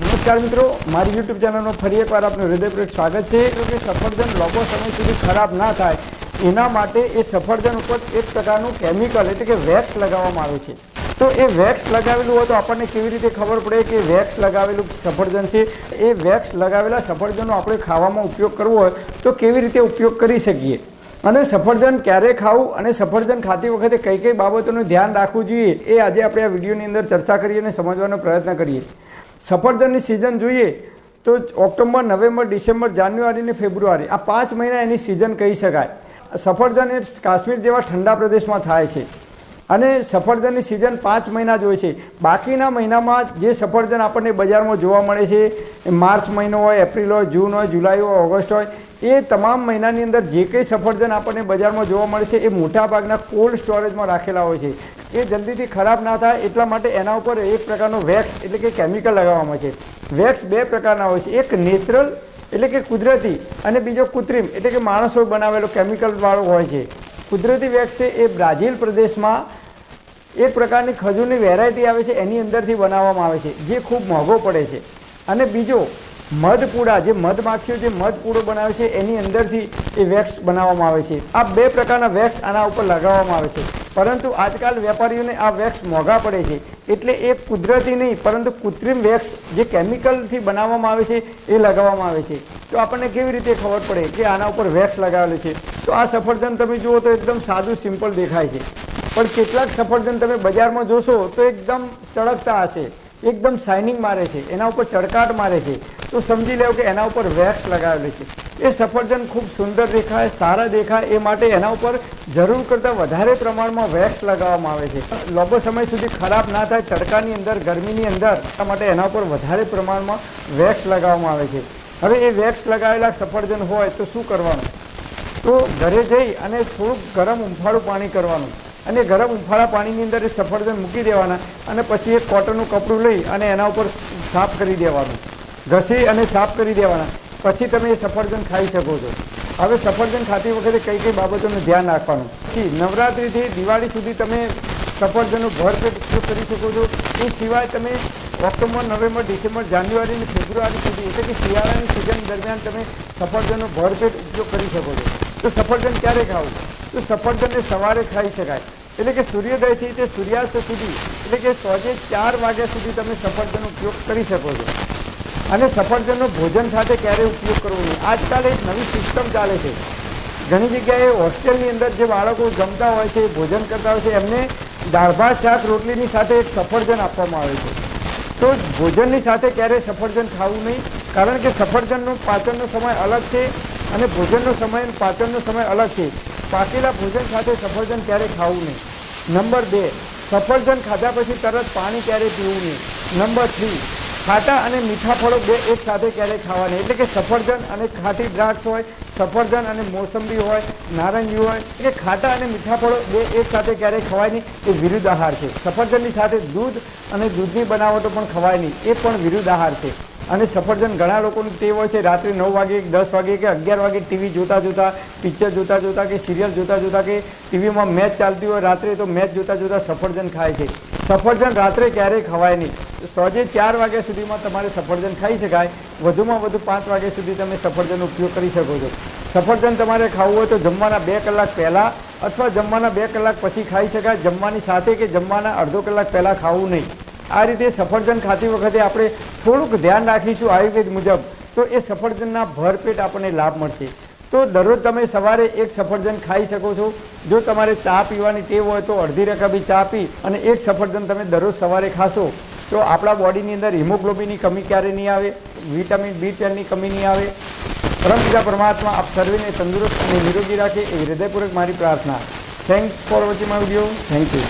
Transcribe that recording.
નમસ્કાર મિત્રો, મારી યુટ્યુબ ચેનલનો ફરી એકવાર આપનું હૃદયપૂર્વક સ્વાગત છે. કે સફરજન લાંબો સમય સુધી ખરાબ ના થાય, એના માટે એ સફરજન ઉપર એક પ્રકારનું કેમિકલ એટલે કે વેક્સ લગાવવામાં આવે છે. તો એ વેક્સ લગાવેલું હોય તો આપણને કેવી રીતે ખબર પડે કે વેક્સ લગાવેલું સફરજન છે? એ વેક્સ લગાવેલા સફરજનનો આપણે ખાવામાં ઉપયોગ કરવો હોય તો કેવી રીતે ઉપયોગ કરી શકીએ? અને સફરજન ક્યારે ખાવું અને સફરજન ખાતી વખતે કઈ કઈ બાબતોનું ધ્યાન રાખવું જોઈએ એ આજે આપણે આ વિડીયોની અંદર ચર્ચા કરીએ અને સમજવાનો પ્રયત્ન કરીએ. સફરજનની સિઝન જોઈએ તો ઓક્ટોબર, નવેમ્બર, ડિસેમ્બર, જાન્યુઆરી અને ફેબ્રુઆરી આ પાંચ મહિના એની સિઝન કહી શકાય. સફરજન એ કાશ્મીર જેવા ઠંડા પ્રદેશમાં થાય છે. અને સફરજનની સિઝન પાંચ મહિના જ હોય છે. બાકીના મહિનામાં જે સફરજન આપણને બજારમાં જોવા મળે છે માર્ચ મહિનો હોય, એપ્રિલ હોય, જૂન હોય, જુલાઈ હોય, ઓગસ્ટ હોય, એ તમામ મહિનાની અંદર જે કંઈ સફરજન આપણને બજારમાં જોવા મળે છે, એ મોટાભાગના કોલ્ડ સ્ટોરેજમાં રાખેલા હોય છે. એ જલ્દીથી ખરાબ ના થાય એટલા માટે એના ઉપર એક પ્રકારનો વેક્સ એટલે કે કેમિકલ લગાવવામાં છે. વેક્સ બે પ્રકારના હોય છે. એક નેચરલ એટલે કે કુદરતી અને બીજો કૃત્રિમ એટલે કે માણસો બનાવેલો કેમિકલવાળો હોય છે. કુદરતી વેક્સ છે એ બ્રાઝિલ પ્રદેશમાં એક પ્રકારની ખજૂરની વેરાયટી આવે છે. એની અંદરથી બનાવવામાં આવે છે, જે ખૂબ મોંઘો પડે છે. અને બીજો મધપૂડા જે મધમાખીઓ જે મધપૂડો બનાવે છે, એની અંદરથી એ વેક્સ બનાવવામાં આવે છે. આ બે પ્રકારના વેક્સ આના ઉપર લગાવવામાં આવે છે. પરંતુ આજકાલ વેપારીઓને આ વેક્સ મોંઘા પડે છે. એટલે એ કુદરતી નહીં, પરંતુ કૃત્રિમ વેક્સ જે કેમિકલથી બનાવવામાં આવે છે, એ લગાવવામાં આવે છે. તો આપણને કેવી રીતે ખબર પડે કે આના ઉપર વેક્સ લગાવેલું છે? તો આ સફરજન તમે જુઓ તો એકદમ સાદું, સિમ્પલ દેખાય છે. પણ કેટલાક સફરજન તમે બજારમાં જોશો તો એકદમ ચળકતા હશે. એકદમ શાઇનિંગ મારે છે. એના ઉપર ચળકાટ મારે છે. તો સમજી લેવો કે એના ઉપર વેક્સ લગાવેલી છે. એ સફરજન ખૂબ સુંદર દેખાય, સારા દેખાય, એ માટે એના ઉપર જરૂર કરતાં વધારે પ્રમાણમાં વેક્સ લગાવવામાં આવે છે. લાંબો સમય સુધી ખરાબ ના થાય, તડકાની અંદર, ગરમીની અંદર માટે એના ઉપર વધારે પ્રમાણમાં વેક્સ લગાવવામાં આવે છે. હવે એ વેક્સ લગાવેલા સફરજન હોય તો શું કરવાનું? તો ઘરે જઈ અને થોડુંક ગરમ ઉંફાળું પાણી કરવાનું. અને ગરમ ઉંફાળા પાણીની અંદર એ સફરજન મૂકી દેવાના અને પછી એક કોટનનું કપડું લઈ અને એના ઉપર સાફ કરી દેવાનું. ઘસી અને સાફ કરી દેવાના. પછી તમે એ સફરજન ખાઈ શકો છો. હવે સફરજન ખાતી વખતે કઈ કઈ બાબતોનું ધ્યાન રાખવાનું? પછી નવરાત્રિથી દિવાળી સુધી તમે સફરજનનો ભરપેટ ઉપયોગ કરી શકો છો. એ સિવાય તમે ઓક્ટોબર, નવેમ્બર, ડિસેમ્બર, જાન્યુઆરી અને ફેબ્રુઆરી સુધી, એટલે કે શિયાળાની સિઝન દરમિયાન તમે સફરજનનો ભરપેટ ઉપયોગ કરી શકો છો. તો સફરજન ક્યારે ખાવું? તો સફરજનને સવારે ખાઈ શકાય. એટલે કે સૂર્યોદયથી તે સૂર્યાસ્ત સુધી, એટલે કે સોજે ચાર વાગ્યા સુધી તમે સફરજનનો ઉપયોગ કરી શકો છો. અને સફરજનનો ભોજન સાથે ક્યારે ઉપયોગ કરવો નહીં? આજકાલ એક નવી સિસ્ટમ ચાલે છે. ઘણી જગ્યાએ હોસ્ટેલની અંદર જે બાળકો જમતા હોય છે, ભોજન કરતા હોય છે, એમને દાળ ભાત, શાક, રોટલીની સાથે એક સફરજન આપવામાં આવે છે. તો ભોજનની સાથે ક્યારેય સફરજન ખાવું નહીં? કારણ કે સફરજનનો પાચનનો સમય અલગ છે અને ભોજનનો સમય પાચનનો સમય અલગ છે. પાકેલા ભોજન સાથે સફરજન ક્યારેય ખાવું નહીં? નંબર બે, સફરજન ખાધા પછી તરત પાણી ક્યારેય પીવું નહીં? નંબર થ્રી ખાટા અને મીઠા ફળો બે એક સાથે ક્યારેય ખાવા એટલે કે સફરજન અને ખાટી દ્રાક્ષ હોય, સફરજન અને મોસંબી હોય, નારંગી હોય, એટલે ખાટા અને મીઠા ફળો બે એક સાથે ક્યારેય ખવાય નહીં? એ વિરુદ્ધ આહાર છે. સફરજનની સાથે દૂધ અને દૂધની બનાવટો પણ ખવાય નહીં. એ પણ વિરુદ્ધ આહાર છે. અને સફરજન ઘણા લોકોની ટેવ હોય છે. રાત્રે નવ વાગે દસ વાગે કે અગિયાર વાગે ટીવી જોતા જોતા, પિક્ચર જોતા જોતા કે સિરિયલ જોતા જોતા કે ટીવીમાં મેચ ચાલતી હોય, રાત્રે તો મેચ જોતા જોતા સફરજન ખાય છે. સફરજન રાત્રે ક્યારેય ખવાય નહીં? સોજે ચાર વાગ્યા સુધીમાં તમારે સફરજન ખાઈ શકાય. વધુમાં વધુ પાંચ વાગ્યા સુધી તમે સફરજનનો ઉપયોગ કરી શકો છો. સફરજન તમારે ખાવું હોય તો જમવાના બે કલાક પહેલાં અથવા જમવાના બે કલાક પછી ખાઈ શકાય. જમવાની સાથે કે જમવાના અડધો કલાક પહેલાં ખાવું નહીં. આ રીતે સફરજન ખાતી વખતે આપણે થોડુંક ધ્યાન રાખીશું આયુર્વેદ મુજબ. તો એ સફરજનના ભરપેટ આપણને લાભ મળશે. તો દરરોજ તમે સવારે એક સફરજન ખાઈ શકો છો. જો તમારે ચા પીવાની ટેવ હોય તો અડધી રકાબી ચા પી અને એક સફરજન તમે દરરોજ સવારે ખાશો. તો આપણા બોડીની અંદર હિમોગ્લોબિનની કમી ક્યારે નહીં આવે, વિટામિન બી ટ્વેલ્વની કમી નહીં આવે. પરમપિતા પરમાત્મા આપ સર્વેને તંદુરસ્ત અને નિરોગી રાખે એ હૃદયપૂર્વક મારી પ્રાર્થના. Thanks for watching my video thank you